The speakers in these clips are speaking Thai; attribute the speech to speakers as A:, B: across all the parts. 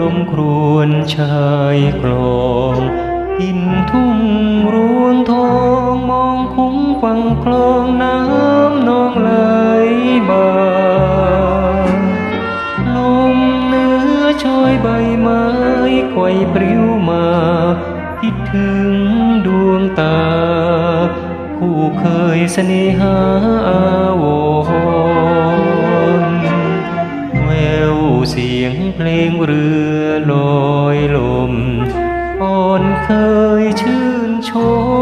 A: លំគ្រួនឆើយក្លោ ไกวปลิวมา คิดถึงดวงตา ผู้เคยเสน่หาอาวรแววเสียงเพลงเรือลอยลม อ่อนเคยชื่นช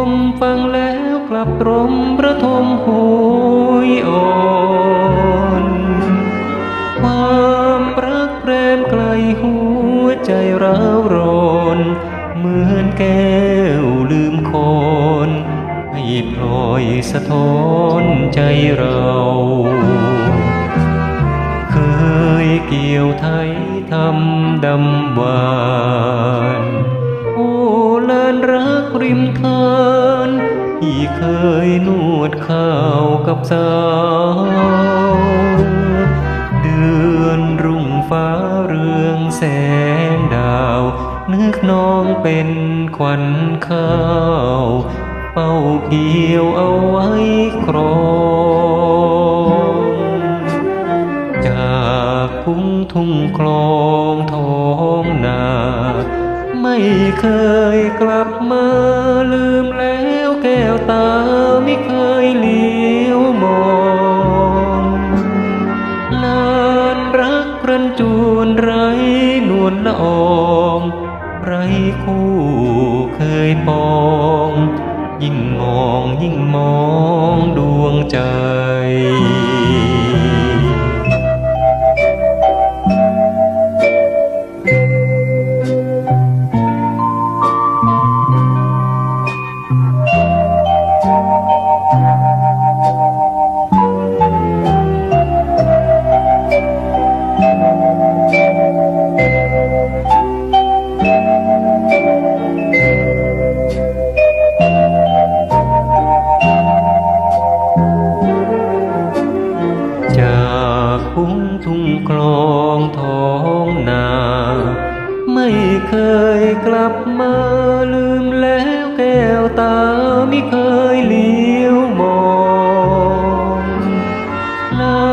A: ม ฟังแล้วกลับรมประทมโหยอ่อน แก้วลืมคนให้พลอยสะท้อนใจเรา เคยเกี่ยวไทยทำดำหวานโอ้ลานรักริมทานที่เคยนวดข้าวกับสาวเดือนรุ่งฟ้าเรืองแสงดาว นึกน้องเป็นขวัญข้าวเป้าเกี่ยวเอาไว้ครองจากพุ่งทุ่งคลองท้องนา ไม่เคยกลับมาลืมแล้ว คู่เคยปอง ยิ่งมองยิ่งมองดวงใจ จากคุ้งทุ่งคลองท้องนา ไม่เคยกลับมาลืมแล้วแก้วตาไม่เคยเลี้ยวมองลา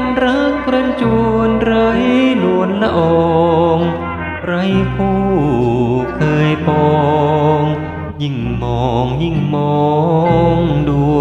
A: นรักรันจวนไรนวลละออง ไรผู้ เคยปองยิ่งมองยิ่งมองดู